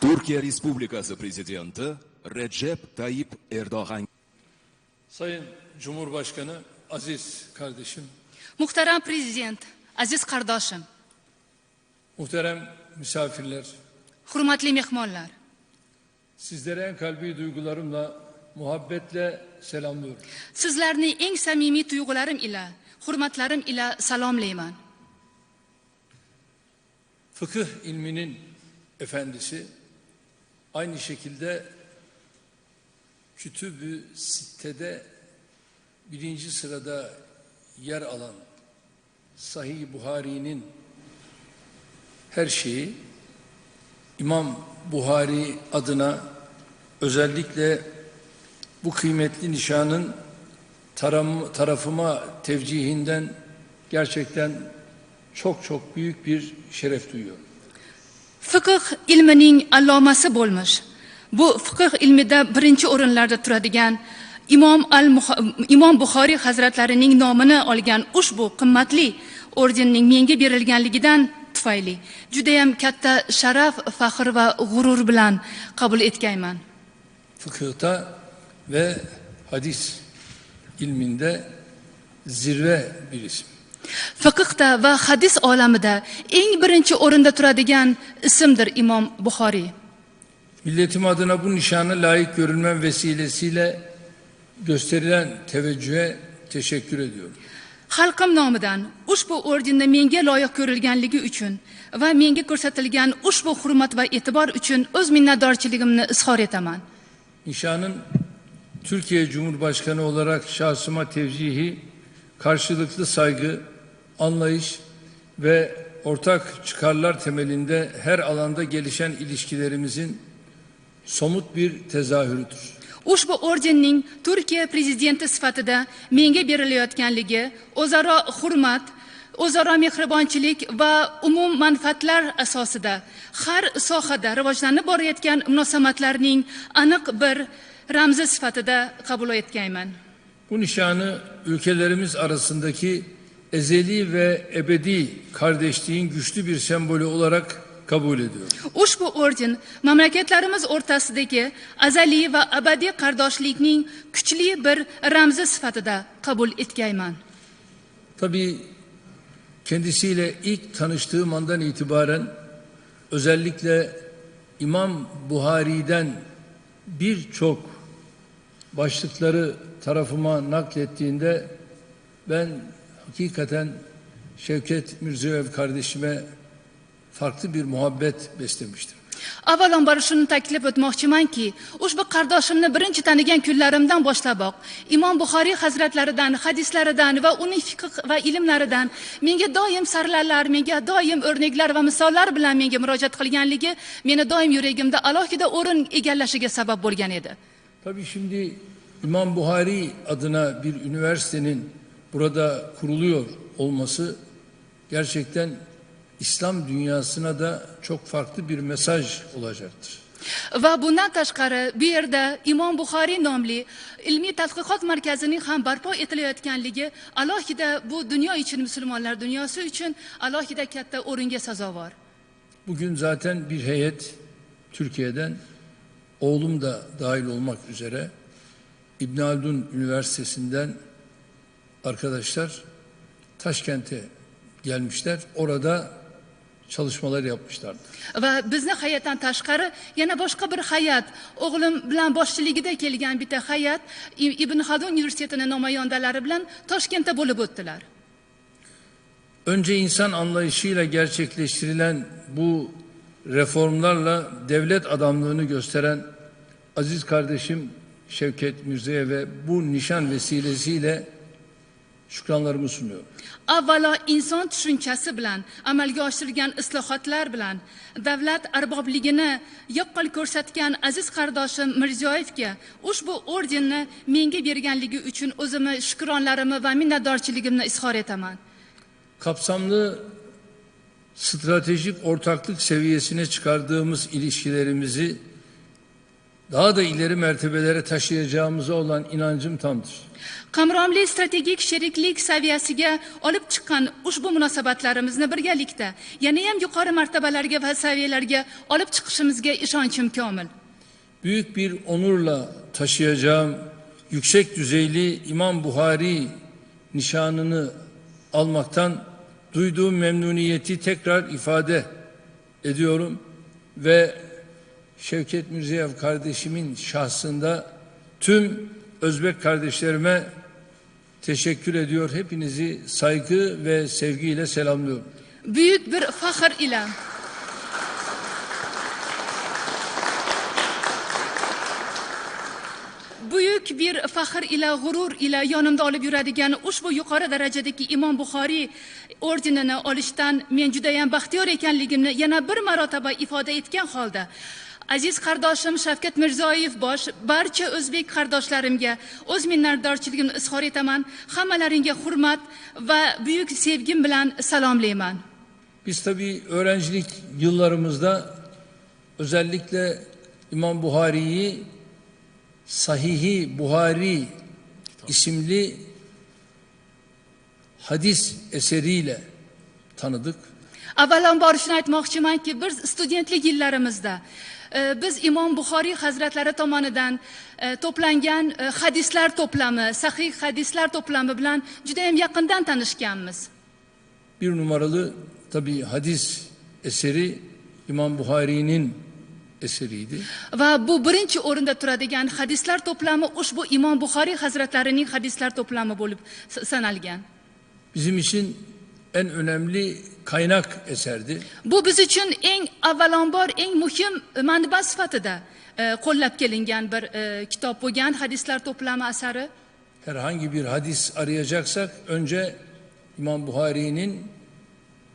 Turkiya Respublikasi Prezidenti Recep Tayyip Erdo'g'an Sayın Cumhurbaşkanı, aziz kardeşim, Muhtaram Prezident, aziz qardoshim, muhterem misafirler, hurmatli mehmonlar. sizlere en kalbi duygularımla, muhabbetle selamlıyorum. Sizlarni eng samimiy tuyg'ularim ila, hurmatlarim ila salomlayman. Fıkıh ilminin efendisi, aynı şekilde Kütüb-ü Sitte'de birinci sırada yer alan Sahih Buhari'nin her şeyi İmam Buhari adına özellikle bu kıymetli nişanın taram, tarafıma tevcihinden gerçekten çok çok büyük bir şeref duyuyorum. Fiqh ilmining allomasi bo'lmish. Bu fiqh ilmida birinchi o'rinlarda turadigan Imom al Imom Buxoriy hazratlarining nomini olgan ushbu qimmatli ordenning menga berilganligidan tufayli judayam katta sharaf, faxr va g'urur bilan qabul etganman. Fıkıhta ve hadis ilminde zirve bir isim. Fiqhda va hadis olamida eng birinchi o'rinda turadigan ismdir Imom Buxoriy. Milletim adına bu nişana layık görülmem vesilesiyle gösterilen teveccühe teşekkür ediyorum. Xalqim nomidan ushbu ordenni menga loyiq ko'rilganligi uchun va menga ko'rsatilgan ushbu hurmat va e'tibor uchun o'z minnatdorchiligimni izhor etaman. Nişanın Türkiye Cumhurbaşkanı olarak şahsıma tevcihi, karşılıklı saygı, anlayış ve ortak çıkarlar temelinde her alanda gelişen ilişkilerimizin somut bir tezahürüdür. Ushbu ordenning Turkiya prezidenti sifatida menga berilayotganligi o'zaro hurmat, o'zaro mehribonchilik va umum manfaatlar asosida har sohada rivojlanib borayotgan munosabatlarning aniq bir ramzi sifatida qabul etganman. Bu nişanı ülkelerimiz arasındaki ezeli ve ebedi kardeşliğin güçlü bir sembolü olarak kabul ediyorum. Ushbu orden mamlakatlarimiz o'rtasidagi azaliy va abadiy qardoshlikning kuchli bir ramzi sifatida qabul etganman. Tabii kendisiyle ilk tanıştığım andan itibaren özellikle İmam Buhari'den birçok başlıkları tarafıma naklettiğinde ben hakikaten Şevket Mirziyoyev kardeşime farklı bir muhabbet beslemiştim. Avvalambor shuni ta'kidlab o'tmoqchimanki, ushbu qardoshimni birinchi tanigan kunlarimdan boshlaboq Imom Buxoriy hazratlaridan, hadislaridan va uning fiqh va ilmlaridan menga doim sarlarlar, menga doim o'rnaklar va misollar bilan menga murojaat qilganligi meni doim yuragimda alohida o'rin egallashiga sabab bo'lgan edi. Tabii şimdi İmam Buhari adına bir üniversitenin burada kuruluyor olması gerçekten İslam dünyasına da çok farklı bir mesaj olacaktır. Va bundan tashqari bu yerda Imom Buxoriy nomli ilmiy tadqiqot markazining ham barpo etilayotganligi alohida bu dunyo uchun musulmonlar dunyosi uchun alohida katta o'ringa sazovor. Bugün zaten bir heyet Türkiye'den oğlum da dahil olmak üzere İbn Haldun Üniversitesi'nden arkadaşlar Taşkent'e gelmişler. Orada çalışmalar yapmışlardı. Va bizni hay'atdan tashqari yana boshqa bir hay'at o'g'lim bilan boshchiligida kelgan bitta hay'at Ibn Xaldun universitetining namoyandalari bilan Toshkentda bo'lib o'tdilar. Önce insan anlayışıyla gerçekleştirilen bu reformlarla devlet adamlığını gösteren aziz kardeşim Şevket Mirzi'ye ve bu nişan vesilesiyle şükranlarımı sunuyorum. Avvalo inson tushunchasi bilan amalga oshirilgan islohotlar bilan davlat arbobligini yaqqol ko'rsatgan aziz qardoshim Mirziyoyevga ushbu ordenni menga berganligi uchun o'zimni shukronlarimni va minnatdorchiligimni izhor etaman. Kapsamlı stratejik ortaklık seviyesine çıkardığımız ilişkilerimizi daha da ileri mertebelere taşıyacağımıza olan inancım tamdır. qamromli strategik sheriklik saviyasiga olib chiqqan ushbu munosabatlarimizni birgalikda yanayam yuqori martabalarga va saviyalarga olib chiqishimizga ishonchim komil Büyük bir onurla taşıyacağım yüksek düzeyli İmam Buhari nişanını almaktan duyduğum memnuniyeti tekrar ifade ediyorum ve Şevket Mirziyev kardeşimin şahsında tüm Özbek kardeşlerime teşekkür ediyor. Hepinizi saygı ve sevgiyle selamlıyorum. buyuk bir faxr ila buyuk bir faxr ila g'urur ila yonimda olib yuradigan ushbu yuqori darajadagi imom buxoriy ordenini olishdan men judayam baxtiyor ekanligimni yana bir marotaba ifoda etgan holda aziz qardoshim shavkat mirziyoyev bosh barcha o'zbek qardoshlarimga o'z minnatdorchiligimni izhor etaman hammalaringga hurmat va buyuk sevgim bilan salomlayman Biz tabii öğrencilik yıllarımızda özellikle İmam Buhari'yi Sahihi Buhari isimli hadis eseriyle tanıdık. avvalambor shuni aytmoqchimanki biz studentlik yillarimizda biz imom buxoriy hazratlari tomonidan e, to'plangan e, hadislar to'plami sahih hadislar to'plami bilan judayam yaqindan tanishganmiz Bir numaralı tabii hadis eseri İmam Buhari'nin eseriydi. va bu birinchi o'rinda turadigan hadislar to'plami ushbu imom buxoriy hazratlarining hadislar to'plami bo'lib sanalgan Bizim için en önemli kaynak eserdi. bu biz uchun eng avvalambor eng muhim manba sifatida e, qo'llab kelingan bir e, kitob bo'lgan hadislar to'plami asari Herhangi bir hadis arayacaksak önce İmam Buhari'nin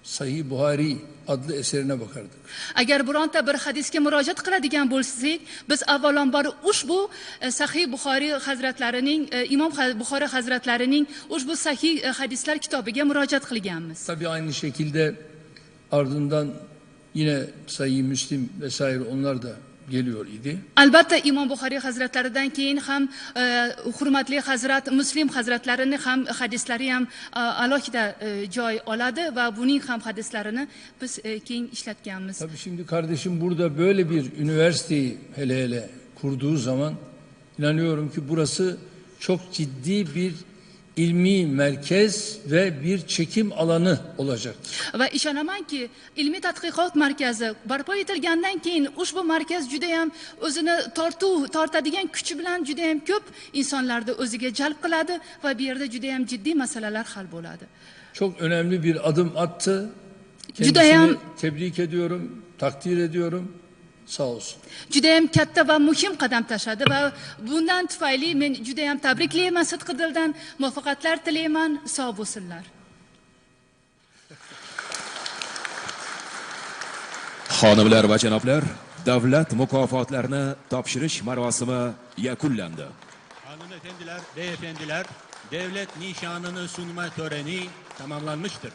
Sahih Buhari adlı eserine bakardık. agar bironta bir hadisga murojaat qiladigan bo'lsak biz avvalambor ushbu e, sahih buxoriy hazratlarining e, imom buxoriy hazratlarining ushbu sahih e, hadislar kitobiga murojaat qilganmiz Tabii aynı şekilde ardından yine Sahih Müslim vesaire onlar da geliyor idi. albatta imom buxoriy hazratlaridan keyin ham e, hurmatli hazrat muslim hazratlarini ham hadislari ham e, alohida e, joy oladi va buning ham hadislarini biz keng ishlatganmiz Tabii şimdi kardeşim burada böyle bir üniversiteyi hele hele kurduğu zaman inanıyorum ki burası çok ciddi bir ilmi merkez ve bir çekim alanı olacaktır. va ishonamanki ilmiy tadqiqot markazi barpo etilgandan keyin ushbu markaz judayam o'zini tortuv tortadigan kuchi bilan judayam ko'p insonlarni o'ziga jalb qiladi va bu yerda judayam jiddiy masalalar hal bo'ladi Çok önemli bir adım attı. Kendisini Judayam- tebrik ediyorum, takdir ediyorum. Sağ olsun. judayam katta va muhim qadam tashladi va bundan tufayli men judayam tabriklayman sidqi dildan muvaffaqiyatlar tilayman sog' bo'lsinlar Xonimlar va janoblar, davlat mukofotlarini topshirish marosimi yakunlandi. Hanımefendiler, beyefendiler, devlet nişanını sunma töreni tamamlanmıştır.